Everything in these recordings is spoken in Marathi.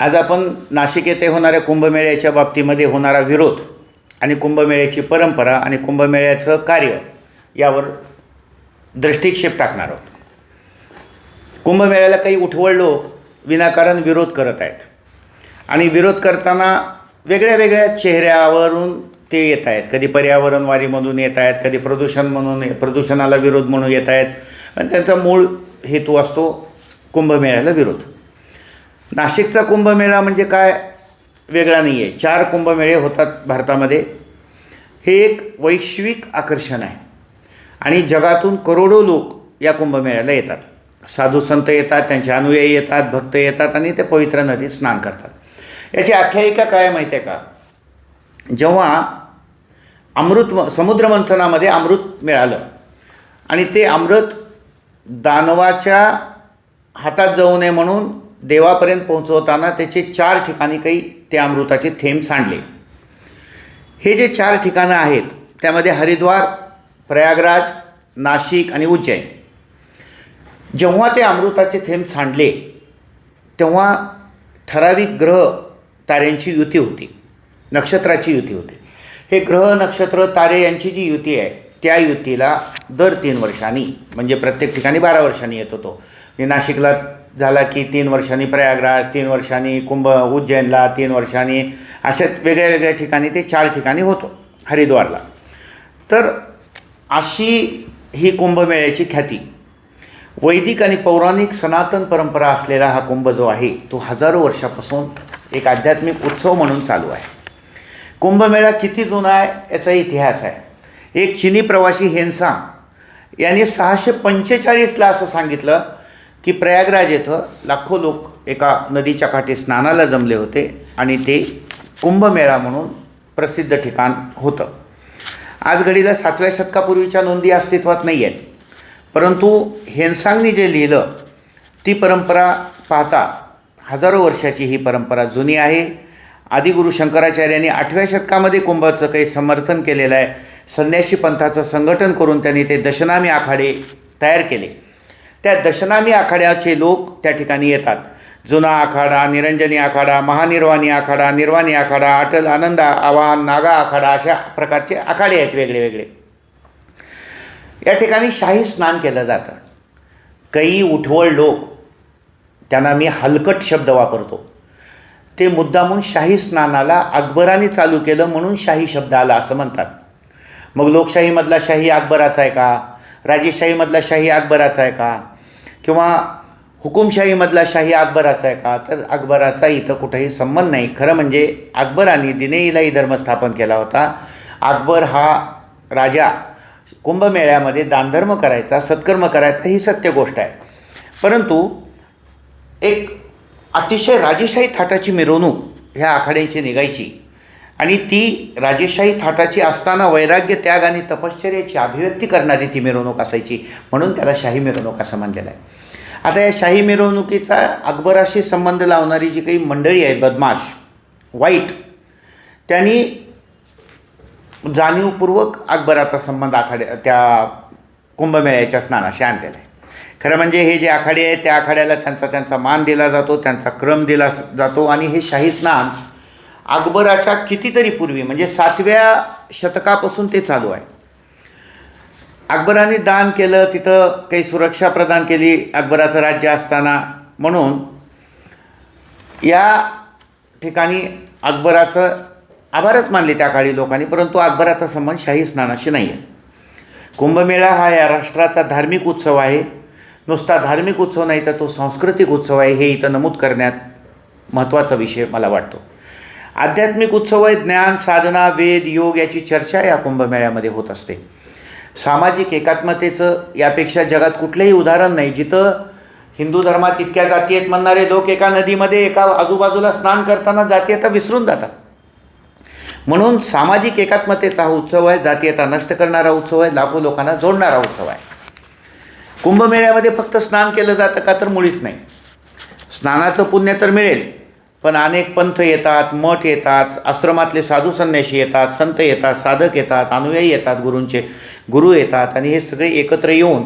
आज आपण नाशिक येथे होणाऱ्या कुंभमेळ्याच्या बाबतीमध्ये होणारा विरोध आणि कुंभमेळ्याची परंपरा आणि कुंभमेळ्याचं कार्य यावर दृष्टिक्षेप टाकणार आहोत. कुंभमेळ्याला काही उठवळ लोक विनाकारण विरोध करत आहेत. आणि विरोध करताना वेगळ्या वेगळ्या चेहऱ्यावरून ते येत आहेत. कधी पर्यावरणवारीमधून येत आहेत कधी प्रदूषण म्हणून प्रदूषणाला विरोध म्हणून येत आहेत. आणि त्यांचा मूळ हेतू असतो कुंभमेळ्याला विरोध. नाशिकचा कुंभमेळा म्हणजे काय? वेगळा नाही आहे चार कुंभमेळे होतात भारतामध्ये. हे एक वैश्विक आकर्षण आहे. आणि जगातून करोडो लोक या कुंभमेळ्याला येतात. साधू संत येतात त्यांचे अनुयायी येतात भक्त येतात आणि ते पवित्र नदीत स्नान करतात. याची आख्यायिका काय आहे माहिती आहे का? जेव्हा अमृत समुद्रमंथनामध्ये अमृत मिळालं आणि ते अमृत दानवाच्या हातात जाऊ नये म्हणून देवापर्यंत पोहोचवताना त्याचे चार ठिकाणी काही ते अमृताचे थेंब सांडले. हे जे चार ठिकाणं आहेत त्यामध्ये हरिद्वार प्रयागराज नाशिक आणि उज्जैन. जेव्हा ते अमृताचे थेंब सांडले तेव्हा ठराविक ग्रह ताऱ्यांची युती होती नक्षत्राची युती होती. हे ग्रह नक्षत्र तारे यांची जी युती आहे त्या युतीला दर तीन वर्षांनी म्हणजे प्रत्येक ठिकाणी बारा वर्षांनी येत होतो. नाशिकला झाला की तीन वर्षांनी प्रयागराज तीन वर्षांनी कुंभ उज्जैनला तीन वर्षांनी अशा वेगळ्या वेगळ्या ठिकाणी ते चार ठिकाणी होतो हरिद्वारला. तर अशी ही कुंभमेळ्याची ख्याती वैदिक आणि पौराणिक सनातन परंपरा असलेला हा कुंभ जो आहे तो हजारो वर्षापासून एक आध्यात्मिक उत्सव म्हणून चालू आहे. कुंभमेळा किती जुना आहे याचा इतिहास आहे. एक चिनी प्रवासी हेन्सांग यांनी सहाशे पंचेचाळीसला असं सांगितलं की प्रयागराज येथं लाखो लोक एका नदीच्या काठी स्नानाला जमले होते आणि ते कुंभमेळा म्हणून प्रसिद्ध ठिकाण होतं. आज घडीला सातव्या शतकापूर्वीच्या नोंदी अस्तित्वात नाही आहेत परंतु हेन्सांगनी जे लिहिलं ती परंपरा पाहता हजारो वर्षाची ही परंपरा जुनी आहे. आदिगुरु शंकराचार्यांनी आठव्या शतकामध्ये कुंभाचं काही समर्थन केलेलं आहे. संन्याशी पंथाचं संघटन करून त्यांनी ते दशनामी आखाडे तयार केले. त्या दशनामी आखाड्याचे लोक त्या ठिकाणी येतात. जुना आखाडा निरंजनी आखाडा महानिर्वाणी आखाडा निर्वाणी आखाडा अटल आनंद आवाहन नागा आखाडा अशा प्रकारचे आखाडे आहेत वेगळे वेगळे. या ठिकाणी शाही स्नान केलं जातं. काही उठवळ लोक त्यांना मी हलकट शब्द वापरतो. ते मुद्दामून शाही स्नानाला अकबराने चालू केलं म्हणून शाही शब्द आला असं म्हणतात. मग लोकशाहीमधला शाही अकबराचा आहे का? राजेशाहीमधला शाही अकबराचा आहे का? किंवा हुकुमशाहीमधला शाही अकबराचा आहे का? तर अकबराचा इथं कुठंही संबंध नाही. खरं म्हणजे अकबराने दिनेईलाही धर्म स्थापन केला होता. अकबर हा राजा. कुंभमेळ्यामध्ये दानधर्म करायचा सत्कर्म करायचा ही सत्य गोष्ट आहे. परंतु एक अतिशय राजेशाही थाटाची मिरवणूक ह्या आखाड्यांची निघायची. आणि ती राजेशाही थाटाची असताना वैराग्य त्याग आणि तपश्चर्याची अभिव्यक्ती करणारी ती मिरवणूक असायची. म्हणून त्याला शाही मिरवणूक असं म्हणलेलं आहे. आता या शाही मिरवणुकीचा अकबराशी संबंध लावणारी जी काही मंडळी आहे बदमाश वाईट त्यांनी जाणीवपूर्वक अकबराचा संबंध आखाड्या त्या कुंभमेळ्याच्या स्नानाशी आणलेला आहे. खरं म्हणजे हे जे आखाडे आहेत त्या आखाड्याला त्यांचा त्यांचा मान दिला जातो त्यांचा क्रम दिला जातो आणि हे शाही स्नान अकबराच्या कितीतरी पूर्वी म्हणजे सातव्या शतकापासून ते चालू आहे. अकबराने दान केलं तिथं काही सुरक्षा प्रदान केली अकबराचं राज्य असताना. म्हणून या ठिकाणी अकबराचं आभारच मानले त्या काळी लोकांनी परंतु अकबराचा संबंध शाही स्नानाशी नाही आहे कुंभमेळा हा या राष्ट्राचा धार्मिक उत्सव आहे. नुसता धार्मिक उत्सव नाही तर तो सांस्कृतिक उत्सव आहे हे इथं नमूद करण्यात महत्त्वाचा विषय मला वाटतो. आध्यात्मिक उत्सव आहे ज्ञान साधना वेद योग याची चर्चा या कुंभमेळ्यामध्ये होत असते. सामाजिक एकात्मतेचं यापेक्षा जगात कुठलंही उदाहरण नाही. जिथं हिंदू धर्मात इतक्या जाती आहेत म्हणणारे लोक एका नदीमध्ये एका आजूबाजूला स्नान करताना जातीयता विसरून जातात. म्हणून सामाजिक एकात्मतेचा हा उत्सव आहे जातीयता नष्ट करणारा उत्सव आहे लाखो लोकांना जोडणारा उत्सव आहे. कुंभमेळ्यामध्ये फक्त स्नान केलं जातं का तर मुळीच नाही. स्नानाचं पुण्य तर मिळेल. पण अनेक पंथ येतात मठ येतात आश्रमातले साधू संन्याशी येतात संत येतात साधक येतात अनुयायी येतात गुरूंचे गुरु येतात आणि हे सगळे एकत्र येऊन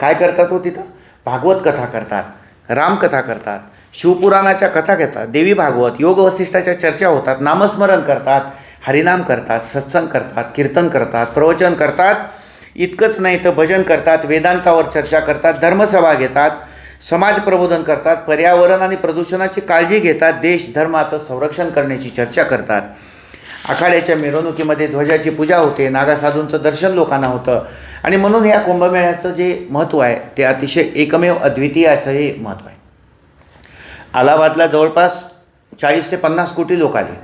काय करतात हो तिथं? भागवत कथा करतात रामकथा करतात शिवपुराणाच्या कथा घेतात देवी भागवत योग वसिष्ठाच्या चर्चा होतात नामस्मरण करतात हरिनाम करतात सत्संग करतात कीर्तन करतात प्रवचन करतात इतकंच नाही तर भजन करतात वेदांतावर चर्चा करतात धर्मसभा घेतात समाज प्रबोधन करतात पर्यावरण आणि प्रदूषणाची काळजी घेतात देश धर्माचं संरक्षण करण्याची चर्चा करतात. आखाड्याच्या मिरवणुकीमध्ये ध्वजाची पूजा होते नागासाधूंचं दर्शन लोकांना होतं. आणि म्हणून या कुंभमेळ्याचं जे महत्त्व आहे ते अतिशय एकमेव अद्वितीय असं हे महत्त्व आहे. अलाहाबादला जवळपास चाळीस ते पन्नास कोटी लोक आले.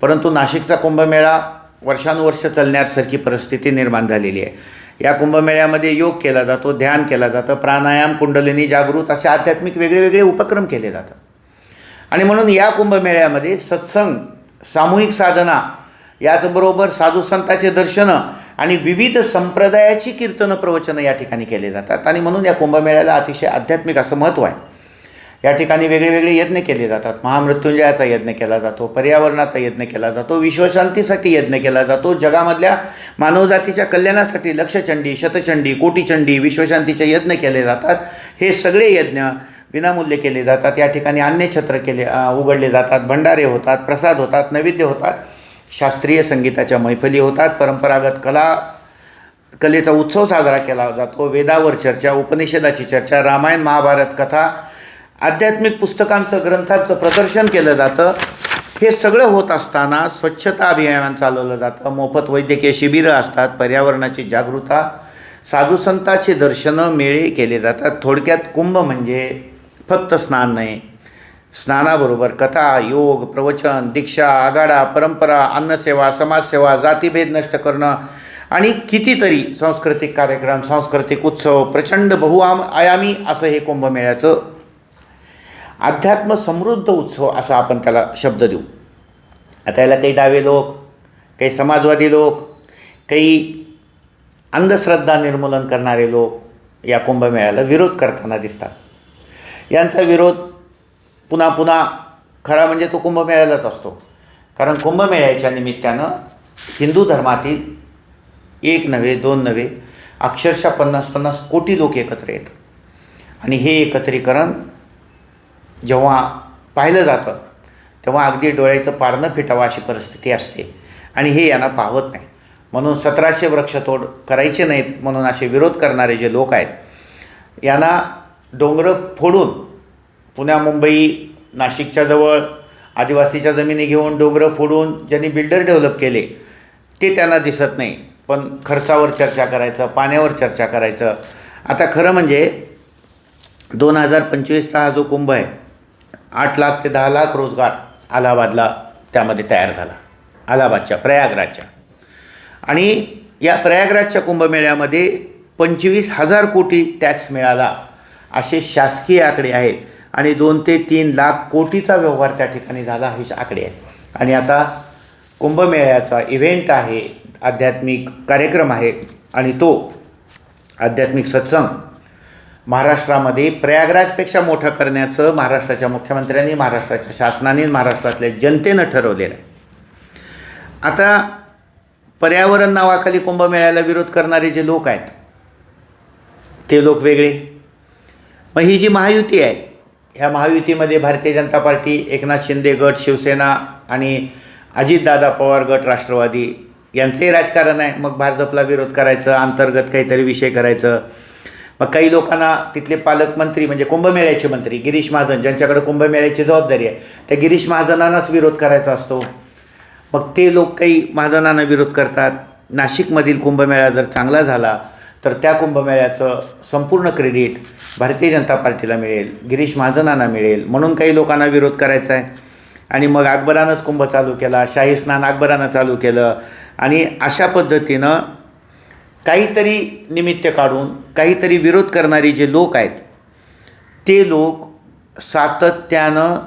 परंतु नाशिकचा कुंभमेळा वर्षानुवर्ष चालण्यासारखी परिस्थिती निर्माण झालेली आहे. या कुंभमेळ्यामध्ये योग केला जातो ध्यान केला जातं प्राणायाम कुंडलिनी जागृत असे आध्यात्मिक वेगळे वेगळे उपक्रम केले जातात. आणि म्हणून या कुंभमेळ्यामध्ये सत्संग सामूहिक साधना याचबरोबर साधू संतांचे दर्शनं आणि विविध संप्रदायाची कीर्तनं प्रवचनं या ठिकाणी केले जातात. आणि म्हणून या कुंभमेळ्याला अतिशय आध्यात्मिक असं महत्त्व आहे. या ठिकाणी वेगळेवेगळे यज्ञ केले जातात. महामृत्युंजयाचा यज्ञ केला जातो पर्यावरणाचा यज्ञ केला जातो विश्वशांतीसाठी यज्ञ केला जातो जगामधल्या मानवजातीच्या कल्याणासाठी लक्षचंडी शतचंडी कोटीचंडी विश्वशांतीचे यज्ञ केले जातात. हे सगळे यज्ञ विनामूल्य केले जातात. या ठिकाणी अन्नछत्र केले उघडले जातात भंडारे होतात प्रसाद होतात नैवेद्य होतात शास्त्रीय संगीताच्या मैफली होतात परंपरागत कला कलेचा उत्सव साजरा केला जातो वेदावर चर्चा उपनिषदाची चर्चा रामायण महाभारत कथा आध्यात्मिक पुस्तकांचं ग्रंथांचं प्रदर्शन केलं जातं. हे सगळं होत असताना स्वच्छता अभियान चालवलं जातं. मोफत वैद्यकीय शिबिरं असतात पर्यावरणाची जागृता साधुसंताची दर्शनं मेळे केले जातात. थोडक्यात कुंभ म्हणजे फक्त स्नान नाही स्नानाबरोबर कथा योग प्रवचन दीक्षा आगाडा परंपरा अन्नसेवा समाजसेवा जातीभेद नष्ट करणं आणि कितीतरी सांस्कृतिक कार्यक्रम सांस्कृतिक उत्सव प्रचंड बहुआम आयामी असं हे कुंभमेळ्याचं अध्यात्म समृद्ध उत्सव असा आपण त्याला शब्द देऊ. आता याला काही डावे लोक काही समाजवादी लोक काही अंधश्रद्धा निर्मूलन करणारे लोक या कुंभमेळ्याला विरोध करताना दिसतात. यांचा विरोध पुन्हा पुन्हा खरा म्हणजे तो कुंभमेळ्यालाच असतो. कारण कुंभमेळ्याच्या निमित्तानं हिंदू धर्मातील एक नव्हे दोन नव्हे अक्षरशः पन्नास पन्नास कोटी लोक एकत्र येतात. आणि हे एकत्रीकरण जेव्हा पाहिलं जातं तेव्हा अगदी डोळ्याचं पारणं फिटावं अशी परिस्थिती असते. आणि हे यांना पाहत नाही. म्हणून सतराशे वृक्षतोड करायचे नाहीत म्हणून असे विरोध करणारे जे लोक आहेत यांना डोंगरं फोडून पुण्या मुंबई नाशिकच्या जवळ आदिवासीच्या जमिनी घेऊन डोंगरं फोडून ज्यांनी बिल्डर डेव्हलप केले ते त्यांना दिसत नाही. पण खर्चावर चर्चा करायचं पाण्यावर चर्चा करायचं. आता खरं म्हणजे दोन हजार पंचवीसचा हा जो कुंभ आहे आठ लाख ते दहा लाख रोजगार अलाहाबादला त्यामध्ये तयार झाला. अलाहाबादच्या प्रयागराजच्या. आणि या प्रयागराजच्या कुंभमेळ्यामध्ये पंचवीस हजार कोटी टॅक्स मिळाला असे शासकीय आकडे आहेत. आणि दोन ते तीन लाख कोटीचा व्यवहार त्या ठिकाणी झाला हे आकडे आहेत. आणि आता कुंभमेळ्याचा इव्हेंट आहे आध्यात्मिक कार्यक्रम आहे आणि तो आध्यात्मिक सत्संग महाराष्ट्रामध्ये प्रयागराजपेक्षा मोठं करण्याचं महाराष्ट्राच्या मुख्यमंत्र्यांनी महाराष्ट्राच्या शासनाने महाराष्ट्रातल्या जनतेनं ठरवलेलं आहे. आता पर्यावरण नावाखाली कुंभमेळ्याला विरोध करणारे जे लोक आहेत ते लोक वेगळे. मग ही जी महायुती आहे ह्या महायुतीमध्ये भारतीय जनता पार्टी एकनाथ शिंदे गट शिवसेना आणि अजितदादा पवार गट राष्ट्रवादी यांचंही राजकारण आहे. मग भाजपला विरोध करायचं अंतर्गत काहीतरी विषय करायचं मग काही लोकांना तिथले पालकमंत्री म्हणजे कुंभमेळ्याचे मंत्री गिरीश महाजन ज्यांच्याकडे कुंभमेळ्याची जबाबदारी आहे त्या गिरीश महाजनांनाच विरोध करायचा असतो. मग ते लोक काही महाजनांना विरोध करतात. नाशिकमधील कुंभमेळा जर चांगला झाला तर त्या कुंभमेळ्याचं संपूर्ण क्रेडिट भारतीय जनता पार्टीला मिळेल गिरीश महाजनांना मिळेल म्हणून काही लोकांना विरोध करायचा आहे. आणि मग अकबरानंच कुंभ चालू केला शाही स्नान अकबरानं चालू केलं. आणि अशा पद्धतीनं काहीतरी निमित्त काढून काहीतरी विरोध करणारी जे लोक आहेत ते लोक सातत्यानं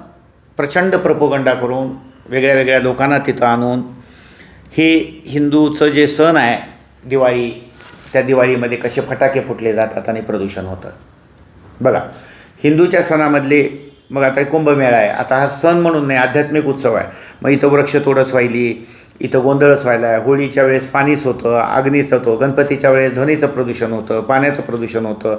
प्रचंड प्रपोगंडा करून वेगळ्या वेगळ्या लोकांना तिथं आणून हे हिंदूचं जे सण आहे दिवाळी त्या दिवाळीमध्ये कसे फटाके फुटले जातात आणि प्रदूषण होतं. बघा हिंदूच्या सणामधले मग आता कुंभमेळा आहे आता हा सण म्हणून नाही आध्यात्मिक उत्सव आहे. मग इथं वृक्षतोडच व्हायली इथं गोंधळच व्हायला. आहे होळीच्या वेळेस पाणीच होतं अग्नीच होतं गणपतीच्या वेळेस ध्वनीचं प्रदूषण होतं पाण्याचं प्रदूषण होतं.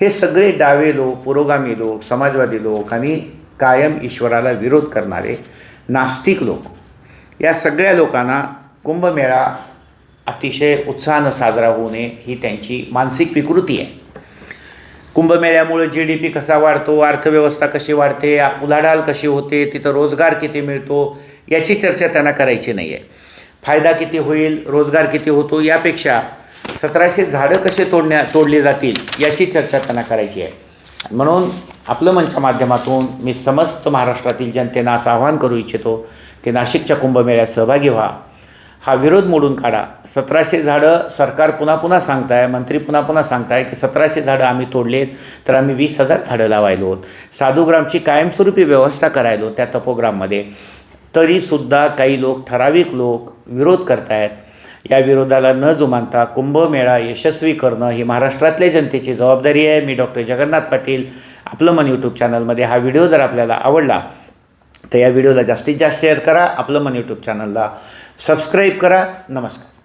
हे सगळे डावे लोक पुरोगामी लोक समाजवादी लोक आणि कायम ईश्वराला विरोध करणारे नास्तिक लोक. या सगळ्या लोकांना कुंभमेळा अतिशय उत्साहानं साजरा होऊ नये ही त्यांची मानसिक विकृती आहे. कुंभमेळ्यामुळे जी डी पी कसा वाढतो अर्थव्यवस्था कशी वाढते उलाढाल कशी होते तिथं रोजगार किती मिळतो याची चर्चा त्यांना करायची नाही आहे फायदा किती होईल रोजगार किती होतो यापेक्षा सतराशे झाडं कसे तोडण्या तोडली जातील याची चर्चा त्यांना करायची आहे. म्हणून आपलं मंचच्या माध्यमातून मी समस्त महाराष्ट्रातील जनतेनं असं आवाहन करू इच्छितो की नाशिकच्या कुंभमेळ्यात सहभागी व्हा. हा विरोध मोडून काढा. सतराशे झाडं सरकार पुन्हा पुन्हा सांगताय मंत्री पुन्हा पुन्हा सांगताय की सतराशे झाडं आम्ही तोडलेत तर आम्ही वीस हजार झाडं लावायलो साधुग्रामची कायमस्वरूपी व्यवस्था करायलो त्या तपोग्राममध्ये तरीसुद्धा काही लोक ठराविक लोक विरोध करतायत. या विरोधाला न जुमानता कुंभमेळा यशस्वी करणं ही महाराष्ट्रातल्या जनतेची जबाबदारी आहे. मी डॉक्टर जगन्नाथ पाटील आपलं मन यूट्यूब चॅनलमध्ये हा व्हिडिओ जर आपल्याला आवडला तर या व्हिडिओला जास्तीत जास्त शेअर करा. आपलं मन यूट्यूब चॅनलला सबस्क्राईब करा. नमस्कार.